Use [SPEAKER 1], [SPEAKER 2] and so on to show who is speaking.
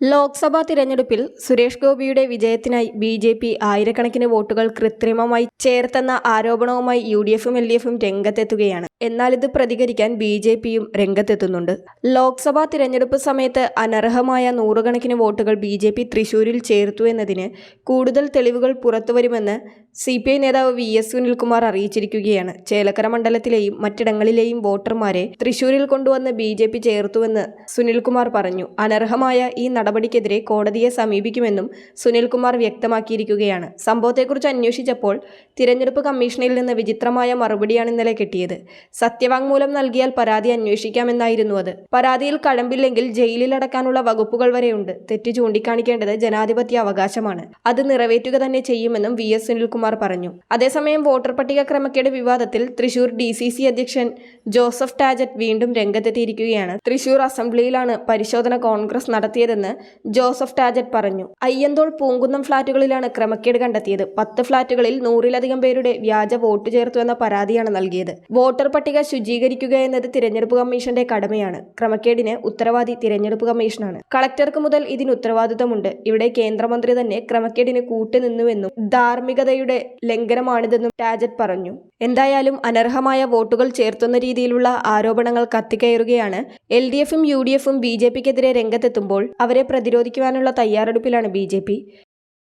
[SPEAKER 1] ലോക്സഭാ തിരഞ്ഞെടുപ്പിൽ സുരേഷ് ഗോപിയുടെ വിജയത്തിനായി B J P ആയിരക്കണക്കിന് വോട്ടുകൾ കൃത്രിമമായി ചേർത്തെന്ന ആരോപണവുമായി യു ഡി എഫും എൽ ഡി എഫും രംഗത്തെത്തുകയാണ്. എന്നാൽ ഇത് പ്രതികരിക്കാൻ ബി ജെ പിയും രംഗത്തെത്തുന്നുണ്ട്. ലോക്സഭാ തിരഞ്ഞെടുപ്പ് സമയത്ത് അനർഹമായ നൂറുകണക്കിന് വോട്ടുകൾ ബി ജെ പി തൃശൂരിൽ ചേർത്തു എന്നതിന് കൂടുതൽ തെളിവുകൾ പുറത്തുവരുമെന്ന് സി പി ഐ നേതാവ് വി എസ് സുനിൽകുമാർ അറിയിച്ചിരിക്കുകയാണ്. ചേലക്കര മണ്ഡലത്തിലെയും മറ്റിടങ്ങളിലെയും വോട്ടർമാരെ തൃശൂരിൽ കൊണ്ടുവന്ന് ബി ജെ പി ചേർത്തുവെന്ന് സുനിൽകുമാർ പറഞ്ഞു. അനർഹമായ ഈ നടപടിക്കെതിരെ കോടതിയെ സമീപിക്കുമെന്നും സുനിൽകുമാർ വ്യക്തമാക്കിയിരിക്കുകയാണ്. സംഭവത്തെക്കുറിച്ച് അന്വേഷിച്ചപ്പോൾ തിരഞ്ഞെടുപ്പ് കമ്മീഷനിൽ നിന്ന് വിചിത്രമായ മറുപടിയാണ് ഇന്നലെ കിട്ടിയത്. സത്യവാങ്മൂലം നൽകിയാൽ പരാതി അന്വേഷിക്കാമെന്നായിരുന്നു അത്. പരാതിയിൽ കഴമ്പില്ലെങ്കിൽ ജയിലിലടക്കാനുള്ള വകുപ്പുകൾ വരെയുണ്ട്. തെറ്റ് ചൂണ്ടിക്കാണിക്കേണ്ടത് ജനാധിപത്യ അവകാശമാണ്. അത് നിറവേറ്റുക തന്നെ ചെയ്യുമെന്നും വി എസ് സുനിൽകുമാർ പറഞ്ഞു. അതേസമയം വോട്ടർ പട്ടിക ക്രമക്കേട് വിവാദത്തിൽ തൃശൂർ ഡി സി സി അധ്യക്ഷൻ ജോസഫ് ടാജറ്റ് വീണ്ടും രംഗത്തെത്തിയിരിക്കുകയാണ്. തൃശൂർ അസംബ്ലിയിലാണ് പരിശോധന കോൺഗ്രസ് നടത്തിയതെന്ന് ജോസഫ് ടാജറ്റ് പറഞ്ഞു. അയ്യന്തോൾ പൂങ്കുന്നം ഫ്ളാറ്റുകളിലാണ് ക്രമക്കേട് കണ്ടെത്തിയത്. പത്ത് ഫ്ളാറ്റുകളിൽ നൂറിലധികം പേരുടെ വ്യാജ വോട്ട് ചേർത്തു എന്ന പരാതിയാണ് നൽകിയത്. വോട്ടർ പട്ടിക ശുചീകരിക്കുക എന്നത് തിരഞ്ഞെടുപ്പ് കമ്മീഷന്റെ കടമയാണ്. ക്രമക്കേടിന് ഉത്തരവാദി തിരഞ്ഞെടുപ്പ് കമ്മീഷനാണ്. കളക്ടർക്ക് മുതൽ ഇതിന് ഉത്തരവാദിത്തമുണ്ട് ഇവിടെ കേന്ദ്രമന്ത്രി തന്നെ ക്രമക്കേടിന് കൂട്ടുനിന്നുവെന്നും ധാർമ്മികതയുടെ ലംഘനമാണിതെന്നും ടാജറ്റ് പറഞ്ഞു. എന്തായാലും അനർഹമായ വോട്ടുകൾ ചേർത്തുന്ന രീതിയിലുള്ള ആരോപണങ്ങൾ കത്തിക്കയറുകയാണ് എൽ ഡി എഫും യു ഡി എഫും ബി ജെ പിക്കെതിരെ രംഗത്തെത്തുമ്പോൾ അവരെ പ്രതിരോധിക്കുവാനുള്ള തയ്യാറെടുപ്പിലാണ് ബി ജെ പി.